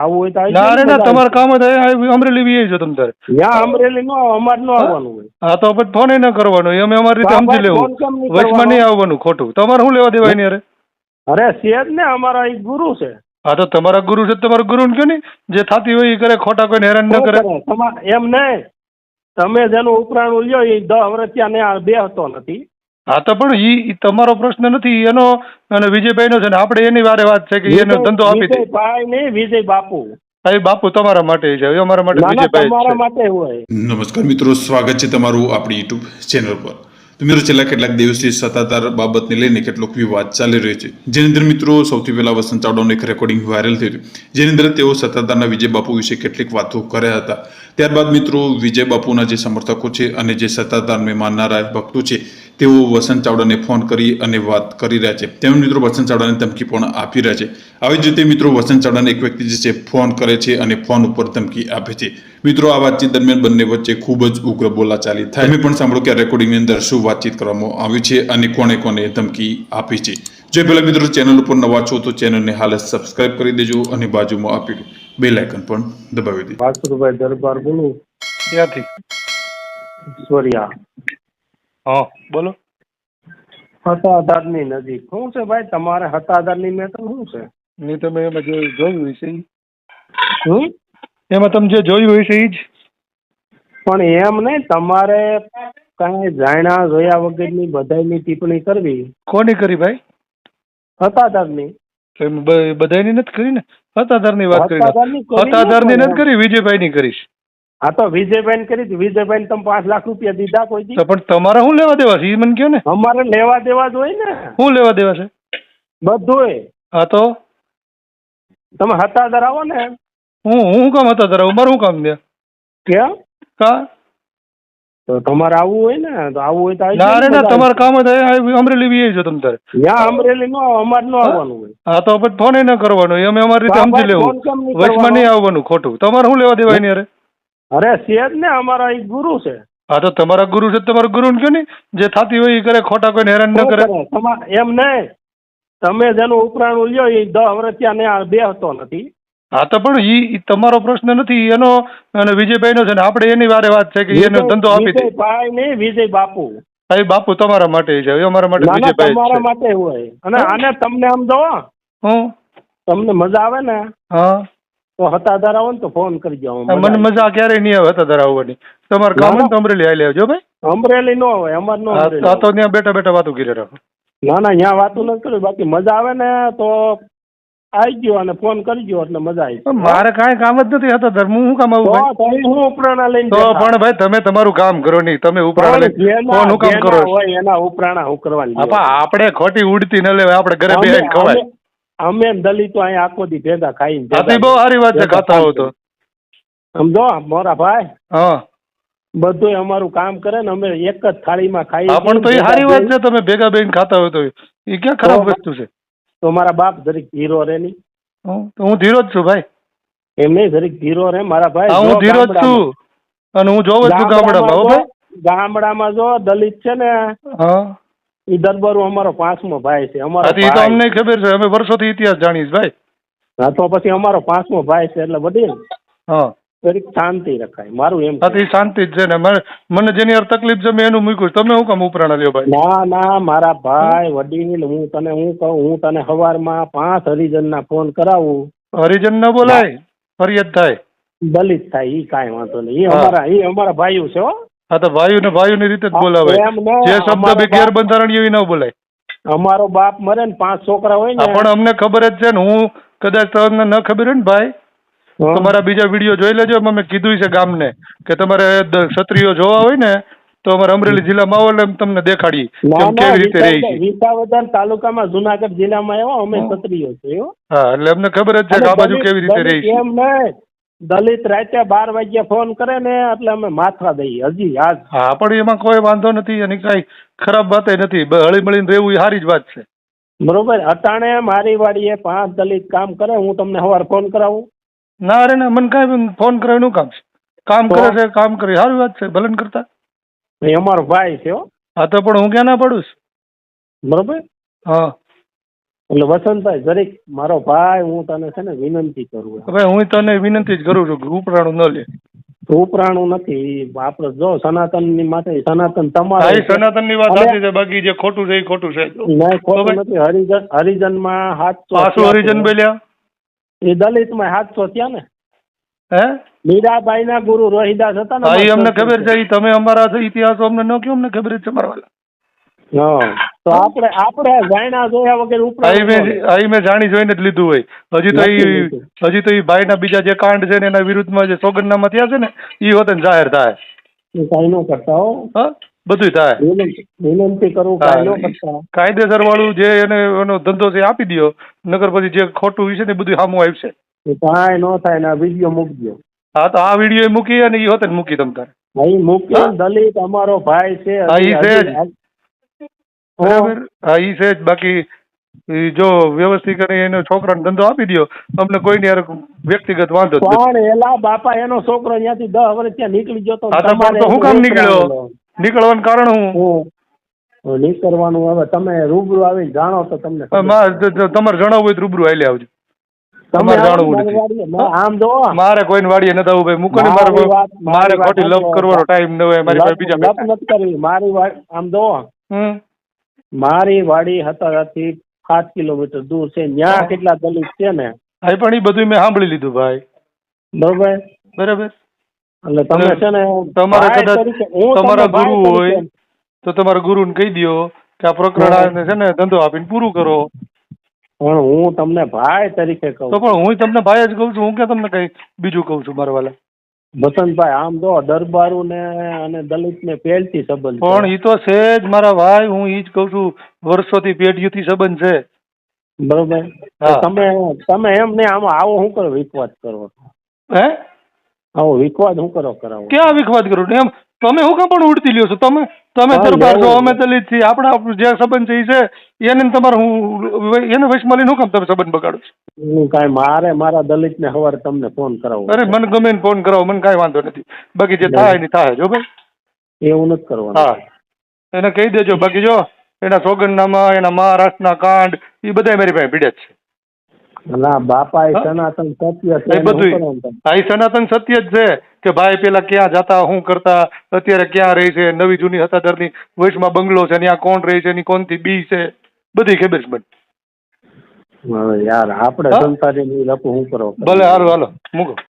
આવું હોય તો આવી ના ના. તમારે કામ જ આ અમરેલી બી છો તમે તારે યા અમરેલી નો અમાર નો આવવાનું હોય. હા તો પછી ફોન ન કરવાનો. એ અમે અમારી રીતે સમજી લેવું. વચમાં નહીં આવવાનું ખોટું. તમારે શું લેવા દેવાય ને અરે અરે છે જ ને અમારા એક ગુરુ છે. હા તો તમારા ગુરુ છે તમારા ગુરુ ને ને જે થાતી હોય એ કરે ખોટા કોઈને હેરાન ન કરે? એમ નહીં. તમે જેનું ઉપરાણું લ્યો એ દસ વર્ષ ત્યાં ને હતો નથી. હા તો પણ ઈ ઈ તમારો પ્રશ્ન નથી એનો અને વિજયભાઈ નો છે ને આપણે એની વારે વાત છે કે એનો ધંધો આપી દે. વિજયભાઈ નહીં વિજય બાપુ. હા એ બાપુ તમારા માટે છે એ અમારા માટે વિજયભાઈ તમારા માટે હોય. નમસ્કાર મિત્રો સ્વાગત છે તમારું આપણી યુટ્યુબ ચેનલ પર. તો મિત્રો છેલ્લા કેટલાક દિવસથી સત્તાધાર બાબતને લઈને કેટલોક વિવાદ ચાલી રહ્યો છે. જેની અંદર મિત્રો સૌથી પહેલા વસંત ચાવડાનું એક રેકોર્ડિંગ વાયરલ થયું હતું જેની અંદર તેઓ સત્તાધારના વિજય બાપુ વિશે કેટલીક વાતો કર્યા હતા. ત્યારબાદ મિત્રો વિજય બાપુના જે સમર્થકો છે અને જે સત્તાધારને માનનારા ભક્તો છે તેઓ વસંત ચાવડાને ફોન કરી અને વાત કરી રહ્યા છે. તેમજ મિત્રો વસંત ચાવડાને ધમકી પણ આપી રહ્યા છે. આવી જ રીતે મિત્રો વસંત ચાવડાને એક વ્યક્તિ જે છે ફોન કરે છે અને ફોન ઉપર ધમકી આપે છે. મિત્રો આ વાતચીત દરમિયાન બંને વચ્ચે ખૂબ જ ઉગ્ર બોલાચાલી થાય. તમે પણ સાંભળો કે આ રેકોર્ડિંગની અંદર શું વાતચીત કરવામાં આવી છે અને કોને કોને ધમકી આપી છે. જે પહેલાં મિત્રો ચેનલ ઉપર નવા છો તો ચેનલને હાલ જ સબસ્ક્રાઇબ કરી દેજો અને બાજુમાં આપી બે લાયકન પણ દબાવી દેજો. વાસુભાઈ દરબાર બોલું? ક્યાંથી? સોરિયા. હા બોલો. હતાધારની નજીક. શું છે ભાઈ? તમારે હતાધારની મેટર શું છે? નહીં તમે એમાં જે જોયું હશે શું એમાં તમે જે જોયું હોય છે એ જ. પણ એમ નહીં તમારે કાંઈ જાણ્યા જોયા વગરની બધાયની ટિપ્પણી કરવી. કોની કરી ભાઈ? હતાધારની. બધાની નથી કરી ને? હતાધારની વાત કરી. હતાધારની નથી કરી વિજયભાઈની કરીશ. હા તો વિજયભાઈ કરી હતી વિજયભાઈ તમે પાંચ લાખ રૂપિયા દીધા કોઈ દી. તો પણ તમારે શું લેવા દેવા છે? એ મને કહો ને. અમારે લેવા દેવા જ હોય ને. શું લેવા દેવા છે? બધું હા તો? તમે હતા ધરાવો ને હું હું કામ હતા ધરાવું? મારું શું કામ દે કેમ? કા? તો તમારે આવવું હોય ને તો આવવું હોય તો આવી ના રે ના તમારે કામ જ અમરેલી બી છો તમ તારે. ત્યાં અમરેલી નો અમારે નો આવવાનું હોય. હા તો પછી ફોન ન કરવાનો. એ અમે અમારી રીતે સમજી આપણે લેવું. કેમ નહીં વચમાં કરવાનો? નહીં આવવાનું ખોટું. તમારે શું લેવા દેવાય નહીં અરે? અરે છે જ ને અમારા એક ગુરુ છે. હા તો તમારા ગુરુ છે તમારા ગુરુને કહો ને જે થતી હોય એ કરે ખોટા કોઈને હેરાન ન કરે? એમ નહીં. તમે જેનું ઉપરાણું લ્યો એ દસ વર્ષ ત્યાં ને બેહતો નથી. હા તો પણ ઈ તમારો પ્રશ્ન નથી એનો અને વિજયભાઈનો છે ને આપણે એની વારે વાત છે કે એનો ધંધો આપી દે. ભાઈ નહીં વિજય બાપુ. ભાઈ બાપુ તમારા માટે છે અમારા માટે ના ના વિજયભાઈ તમારા માટે હોય. અને આને તમને આમ દો હું? તમને મજા આવે ને? હા. તો હતાધાર આવો ને તો ફોન કરજો મને મજા ક્યારેય નહીં આવે હતા ધરાવવાની તમારે કામ તો અમરેલી આવી લેજો ભાઈ. અમરેલી નો હોય અમાર નો આ તો ત્યાં બેઠા બેઠા વાતો કરી રાખો. ના ના અહીંયા વાતું નથી કરી બાકી મજા આવે ને તો આવી ગયો અને ફોન કરજો એટલે મજા આવી. મારે કાંઈ કામ જ નથી હતા ધર્મ હું કામ આવું ભાઈ? હું ઉપરાણા લઈને તો પણ ભાઈ તમે તમારું કામ કરો નહીં તમે ઉપરાણા ફોન હું કામ કરો એના ઉપરાણા હું કરવાની આપણે ખોટી ઉડતી ન લેવાય આપણે ઘરે બેસીને ખવાય. અમે દલિતો અહીંયા આખો દી ભેગા ખાઈને હા તો ઈ બહુ સારી વાત છે ખાતા હો તો. સમજો મોરા ભાઈ હા. બધું અમારું કામ કરે ને અમે એક જ થાળીમાં ખાઈએ હા પણ તો એ સારી વાત છે તમે ભેગા બેન ખાતા હોય તો. એ ક્યાં ખરાબ તો- વસ્તુ છે? તો મારા બાપ જરીક ધીરો રે નહીં. હું? તો હું ધીરો જ છું ભાઈ. એમ નહીં જરીક ધીરો રે. મારા ભાઈ હા જો ધીરો જ ગામડામાં- છું. અને હું જોઉં જ છું ગામડામાં હો ભાઈ. જો- ગામડામાં જો દલિત છે ને હા. ઈ દરબારો અમારો પાંચમો ભાઈ છે અમારો તો અમને ખબર છે અમે વર્ષોથી ઇતિહાસ જાણીએ છીએ ભાઈ. હા તો પછી અમારો પાંચમો ભાઈ છે એટલે વડીલ હા. જરીક શાંતિ રખાય મારું એમ હતી શાંતિ જ છે ને મને જેની યાર તકલીફ છે મેં એનું મૂક્યું તમે હું કામ ઉપરાણા લ્યો ભાઈ? ના ના મારા ભાઈ વડીલ હું તને હું કહું હું તને સવારમાં પાંચ હરિજન ના ફોન કરાવું. હરિજન ના બોલાય? ફરિયાદ થાય? દલિત થાય ઈ કાંઈ વાંધો નહીં. એ અમારા એ અમારા ભાઈઓ છે હો. હા તો વાયુ ને વાયુ ની રીતે જ બોલાવે જે શબ્દ બે ગેરબંધારણીય ન બોલાય. અમારો બાપ મરે ને પાંચ છોકરા હોય ને પણ અમને ખબર જ છે ને હું કદાચ તમને ન ખબર હોય ને ભાઈ તમારા બીજા વીડિયો જોઈ લેજો. એમાં મેં કીધું છે ગામને કે તમારે ક્ષત્રિયો જોવા હોય ને તો અમારે અમરેલી જિલ્લામાં આવો એટલે તમને દેખાડી કેવી રીતે રહી છે. વિસાવદર તાલુકામાં જુનાગઢ જિલ્લામાં આવ્યો અમે ક્ષત્રિયો છે હા. એટલે અમને ખબર જ છે કે આ બાજુ કેવી રીતે રહી છે. એમ નહીં. દલિત રાતે બાર વાગ્યા ફોન કરે ને એટલે અમે માથા દઈએ. હજી આજ હા પણ એમાં કોઈ વાંધો નથી અને કાંઈ ખરાબ વાત નથી. હળી મળીને રહેવું એ સારી જ વાત છે. બરોબર. અટાણે મારી વાડીએ પાંચ દલિત કામ કરે હું તમને સવાર ફોન કરાવું. ના રે ના મને કાંઈ ફોન કરાવીનું કામ છે. કામ કરે છે કામ કરે સારી વાત છે ભલન કરતા. એ અમારો ભાઈ છે હો. હા તો પણ હું ક્યાં ના પડું બરોબર. હા. એટલે વસંતભાઈ જરીક મારો ભાઈ હું તને છે ને વિનંતી કરું હવે હું તને વિનંતી જ કરું છું કે ઉપરાણું ન લે. ઉપરાણું નથી. આપણે જો સનાતનની માટે સનાતન તમારા સનાતનની વાત સાચી છે. બાકી જે ખોટું છે એ ખોટું છે. નહીં ખોટું નથી. હરિજન હરિજનમાં સાતસો પાછું હરિજન બોલ્યા? એ દલિતમાં સાતસો થયા ને. હે? મીરાબાઈ ના ગુરુ રોહિદાસ હતા ને એ અમને ખબર છે. તમે અમારા ઇતિહાસો અમને ન કયો અમને ખબર છે મારા વાલા. તો આપણે આપણે જાણ્યા જોયા વગર ઉપર ઉપરાણું મેં જાણી જોઈને જ લીધું હોય. હજી તો ઈ હજી તો ઈ ભાઈના બીજા જે કાંડ છે ને એના વિરુદ્ધમાં જે સોગંદનામા થયા છે ને ઈ વતન જાહેર થાય. એ કાંઈ ન કરતા હો. બધું થાય. વિનંતી કરું કાંઈ ન કરતા કાયદેસર વાળું જે એને એનો ધંધો છે આપી દો નગર પછી જે ખોટું છે ને એ બધું સામું આવશે એ કાંઈ ન થાય ને આ વીડિયો મૂકજો હા તો આ વીડિયો મૂકી અને હોતે ને મૂકી તમ તારે. અહીં મૂક્યો દલિત અમારો ભાઈ છે બરાબર? હા ઈ છે જ. બાકી જો વ્યવસ્થિત કરી એનો છોકરાને ધંધો આપી દો અમને કોઈની હારે વ્યક્તિગત વાંધો જ નથી. પણ એલા બાપા એનો છોકરો અહીંયાથી દસ વર્ષ ત્યાં નીકળી ગયો તો હા તો પણ તો હું કામ નીકળ્યો? નીકળવાનું કારણ હું? નીકળવાનું. હવે તમે રૂબરૂ આવી જાણો તો તમને ખબર. મા- જ- જ- તમારે જણાવવું હોય તો રૂબરૂ આલે આવજો. તમે તમારે આવો જાણવું મારી નથી. વાડીએ. ના, આમ જો. મારે કોઈને વાડીએ નથી આવવું ભાઈ. મૂકો ને મારે મારી વાત- મારે વાત ખોટી લપ. કરવાનો ટાઈમ ન હોય. મારી પાસે બીજા લપ પૈસા. નથી કરવી. મારી વાત આમ જો. હમ. મારી વાડી હતારાથી સાત કિલોમીટર દૂર છે. ન્યા કેટલા દલિત છે ને? હા પણ એ બધું મેં સાંભળી લીધું ભાઈ. બરોબર? બરાબર. એટલે તમે છે ને તમારે કદાચ તમારા ગુરુ હોય તો તમારા ગુરુને કહી દ્યો કે આ પ્રકરણ છે ને ધંધો આપીને પૂરું કરો. પણ હું તમને ભાઈ તરીકે કહું. તો પણ હું તમને ભાઈ જ કહું છું. હું કે તમને કઈ બીજું કહું છું મારા વાલા? વસંતભાઈ આમ જો દરબારુ ને અને દલિત ને પહેલથી સંબંધ પણ એ તો છે જ મારા ભાઈ હું ઈ જ કહું છું વર્ષોથી પેઢીઓથી સંબંધ છે. બરોબર. તમે તમે એમ ને આમાં આવો હું કરો વિખવાદ કરો? હે? આવો વિખવાદ હું કરો કરાવો? ક્યાં વિખવાદ કરો? એમ તમે હું કામ પણ ઉડતી લ્યો છો? તમે તમે દરબાર છો અમે દલિત છીએ આપણા જે સંબંધ છે છે એને તમારે હું એને વૈશ લઈને હું કામ તમે સંબંધ બગાડો છો? કાંઈ મારે મારા દલિત ને સવારે તમને ફોન કરાવો. અરે મને ગમે ને ફોન કરાવો મને કાંઈ વાંધો નથી. બાકી જે થાય ને થાય જો ભાઈ. એવું નથી કરવાનું. હા. એને કહી દેજો બાકી જો એના સોગંદનામા એના મહારાષ્ટ્રના કાંડ એ બધા મારી પાસે પીડ્યા છે. ના બાપા એ સનાતન સત્ય છે એ બધું કરવાનું એ સનાતન સત્ય જ છે કે ભાઈ પેલા ક્યાં જતા શું કરતા અત્યારે ક્યાં રહી છે નવી જૂની ની વયસમાં બંગલો છે ત્યાં કોણ રહી છે એની કોણથી બી છે બધી ખબર છે યાર આપણે હા? ની લપ શું કરો ભલે હારું હાલો મૂકો.